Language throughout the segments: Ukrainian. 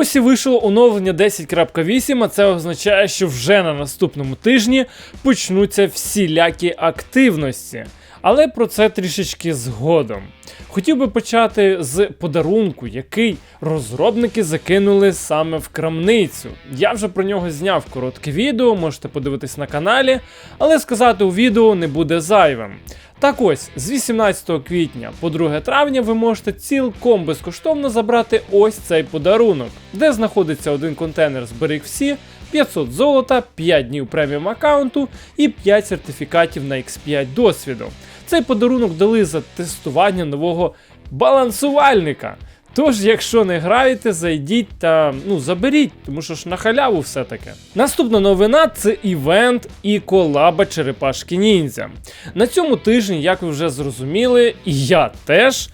Ось і вийшло оновлення 10.8, а це означає, що вже на наступному тижні почнуться всілякі активності. Але про це трішечки згодом. Хотів би почати з подарунку, який розробники закинули саме в крамницю. Я вже про нього зняв коротке відео, можете подивитись на каналі, але сказати у відео не буде зайвим. Так ось, з 18 квітня по 2 травня ви можете цілком безкоштовно забрати ось цей подарунок, де знаходиться один контейнер Зберіг всі, 500 золота, 5 днів преміум аккаунту і 5 сертифікатів на X5 досвіду. Цей подарунок дали за тестування нового балансувальника. Тож, якщо не граєте, зайдіть та ну заберіть, тому що ж на халяву все таке. Наступна новина це івент і колаба Черепашки Ніндзя. На цьому тижні, як ви вже зрозуміли, і я теж.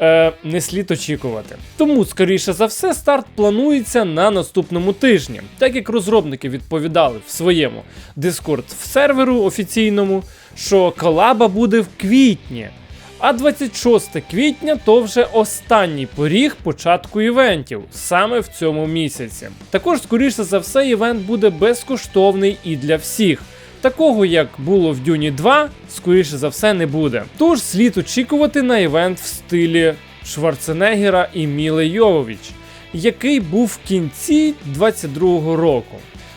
Е, не слід очікувати. Тому, скоріше за все, старт планується на наступному тижні, так як розробники відповідали в своєму Discord серверу офіційному, що колаба буде в квітні. А 26 квітня то вже останній поріг початку івентів саме в цьому місяці. Також, скоріше за все, івент буде безкоштовний і для всіх. Такого, як було в Дюні 2, скоріше за все, не буде. Тож слід очікувати на івент в стилі Шварценеггера і Міле Йовович, який був в кінці 22-го року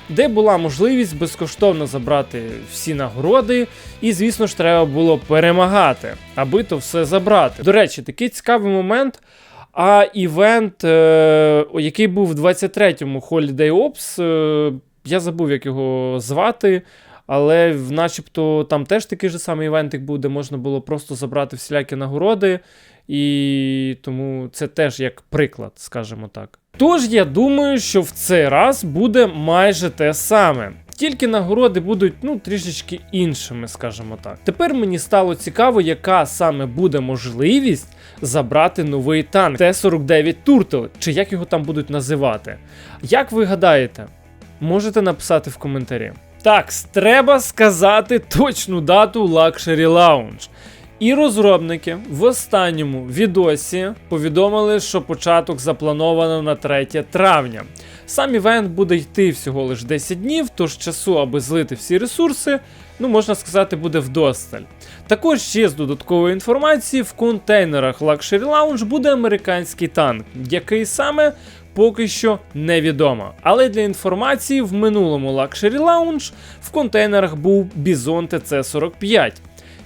де була можливість безкоштовно забрати всі нагороди, і, звісно ж, треба було перемагати, аби то все забрати. До речі, такий цікавий момент. А івент, е який був в 23-му Holiday Ops, е я забув, як його звати. Але начебто там теж такий же самий івентик був, де можна було просто забрати всілякі нагороди. І тому це теж як приклад, скажімо так. Тож я думаю, що в цей раз буде майже те саме. Тільки нагороди будуть ну трішечки іншими, скажімо так. Тепер мені стало цікаво, яка саме буде можливість забрати новий танк Т-49 Turtle, чи як його там будуть називати. Як ви гадаєте, можете написати в коментарі. Так, треба сказати точну дату Luxury Lounge. І розробники в останньому відосі повідомили, що початок заплановано на 3 травня. Сам івент буде йти всього лише 10 днів, тож часу, аби злити всі ресурси, ну можна сказати, буде вдосталь. Також ще з додаткової інформації в контейнерах Luxury Lounge буде американський танк, який саме. Поки що невідомо. Але для інформації в минулому Luxury Lounge в контейнерах був Bison TC-45.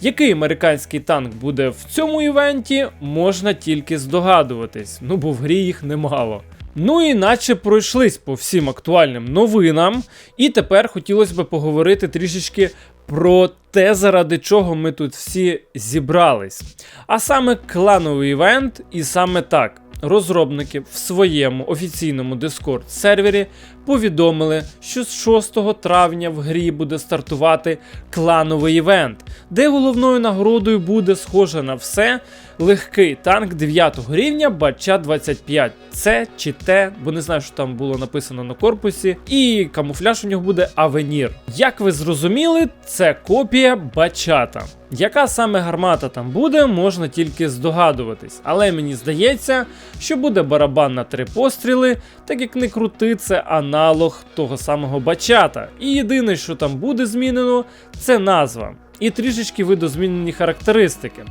Який американський танк буде в цьому івенті, можна тільки здогадуватись, ну бо в грі їх немало. Ну і наче пройшлись по всім актуальним новинам, і тепер хотілося б поговорити трішечки про те, заради чого ми тут всі зібрались. А саме клановий івент, і саме так розробники в своєму офіційному Discord сервері повідомили, що з 6 травня в грі буде стартувати клановий івент, де головною нагородою буде схоже на все легкий танк 9 рівня Бача 25 С чи Т, бо не знаю, що там було написано на корпусі, і камуфляж у нього буде Авенір. Як ви зрозуміли, це копія Бачата. Яка саме гармата там буде, можна тільки здогадуватись. Але мені здається, що буде барабан на три постріли, так як не крути, це аналог того самого бачата. І єдине, що там буде змінено, це назва. І трішечки видозмінені характеристики.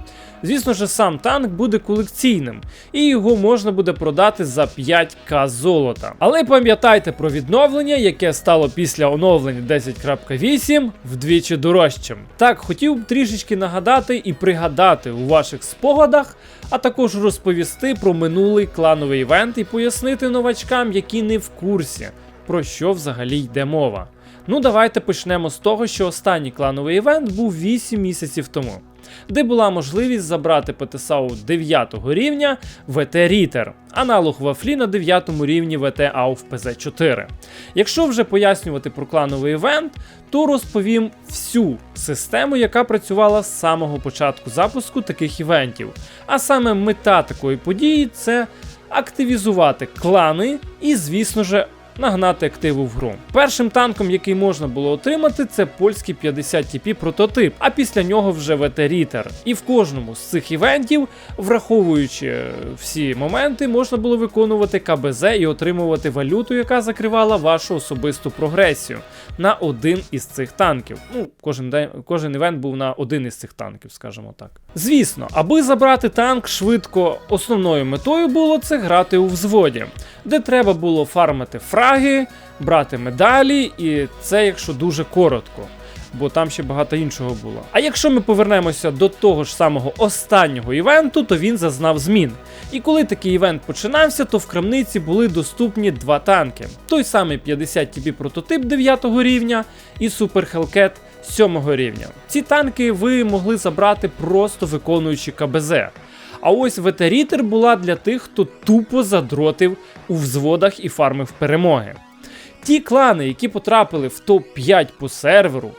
Звісно ж, сам танк буде колекційним, і його можна буде продати за 5к золота. Але пам'ятайте про відновлення, яке стало після оновлення 10.8 вдвічі дорожчим. Так, хотів б трішечки нагадати і пригадати у ваших спогадах, а також розповісти про минулий клановий івент і пояснити новачкам, які не в курсі, про що взагалі йде мова. Ну, давайте почнемо з того, що останній клановий івент був 8 місяців тому де була можливість забрати ПТСАУ 9 рівня ВТ Рітер, аналог вафлі на 9 рівні ВТ АУФ ПЗ4. Якщо вже пояснювати про клановий івент, то розповім всю систему, яка працювала з самого початку запуску таких івентів. А саме мета такої події це активізувати клани і, звісно ж, нагнати активу в гру. Першим танком, який можна було отримати, це польський 50 TP прототип, а після нього вже ветерітер. І в кожному з цих івентів, враховуючи е, всі моменти, можна було виконувати КБЗ і отримувати валюту, яка закривала вашу особисту прогресію на один із цих танків. Ну, кожен день, кожен івент був на один із цих танків, скажімо так. Звісно, аби забрати танк швидко, основною метою було це грати у взводі, де треба було фармити фраги, брати медалі, і це якщо дуже коротко. Бо там ще багато іншого було. А якщо ми повернемося до того ж самого останнього івенту, то він зазнав змін. І коли такий івент починався, то в крамниці були доступні два танки: той самий 50 TB прототип 9 рівня і Super Hellcat 7 рівня. Ці танки ви могли забрати просто виконуючи КБЗ. А ось ветерітер була для тих, хто тупо задротив у взводах і фармив перемоги. Ті клани, які потрапили в топ-5 по серверу,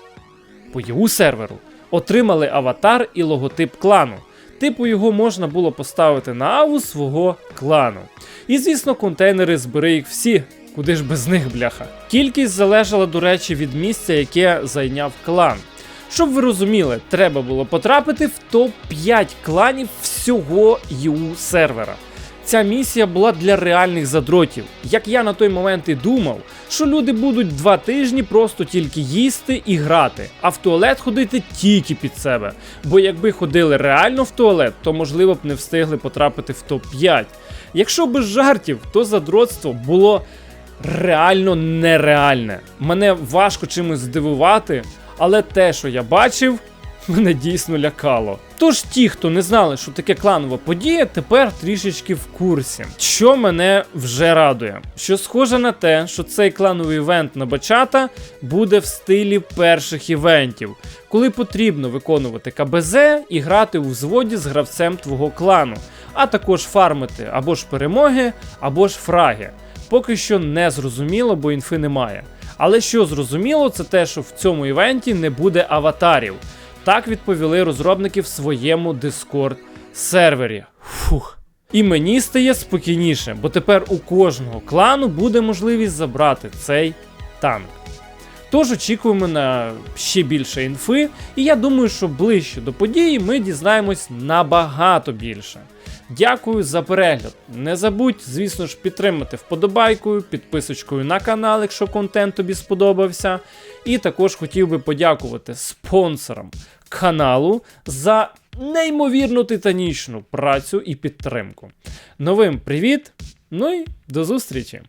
по ЄУ серверу, отримали аватар і логотип клану. Типу його можна було поставити на аву свого клану. І звісно, контейнери збери їх всі. Куди ж без них, бляха? Кількість залежала, до речі, від місця, яке зайняв клан. Щоб ви розуміли, треба було потрапити в топ-5 кланів всього ЄУ сервера. Ця місія була для реальних задротів. Як я на той момент і думав, що люди будуть два тижні просто тільки їсти і грати, а в туалет ходити тільки під себе. Бо якби ходили реально в туалет, то можливо б не встигли потрапити в топ-5. Якщо без жартів, то задротство було реально нереальне. Мене важко чимось здивувати, але те, що я бачив, мене дійсно лякало. Тож ті, хто не знали, що таке кланова подія, тепер трішечки в курсі. Що мене вже радує, що схоже на те, що цей клановий івент на бачата буде в стилі перших івентів, коли потрібно виконувати КБЗ і грати у взводі з гравцем твого клану, а також фармити або ж перемоги, або ж фраги. Поки що не зрозуміло, бо інфи немає. Але що зрозуміло, це те, що в цьому івенті не буде аватарів. Так відповіли розробники в своєму Discord сервері. Фух. І мені стає спокійніше, бо тепер у кожного клану буде можливість забрати цей танк. Тож очікуємо на ще більше інфи, і я думаю, що ближче до події ми дізнаємось набагато більше. Дякую за перегляд. Не забудь, звісно ж, підтримати вподобайкою, підписочкою на канал, якщо контент тобі сподобався. І також хотів би подякувати спонсорам каналу за неймовірну титанічну працю і підтримку. Новим привіт! Ну і до зустрічі!